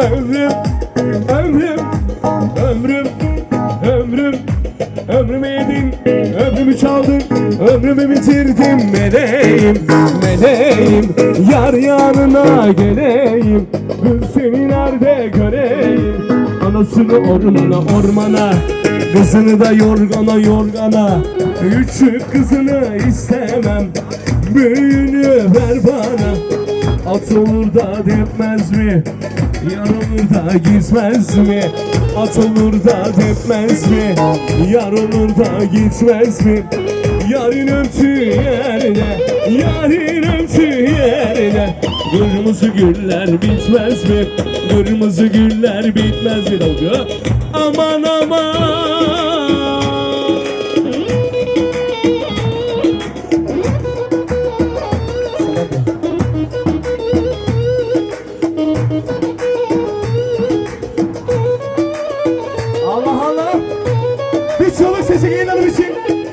Ömrüm, ömrüm, ömrüm, ömrüm. Ömrümü yedin, ömrümü çaldın Ömrümü bitirdim. Meleğim, meleğim Yar yanına geleyim. Seni nerede göreyim? Anasını ormana ormana Kızını da yorgana yorgana. Küçük kızını istemem Büyüğünü ver bana. At olur da depmez mi? Yar olur da gitmez mi? At olur da depmez mi? Yar olur da gitmez mi? Yarın öptüğü yerde Yarın öptüğü yerde Kırmızı güller bitmez mi? Kırmızı güller bitmez mi? Aman aman ಸಿಗಿ ವಿಷಯ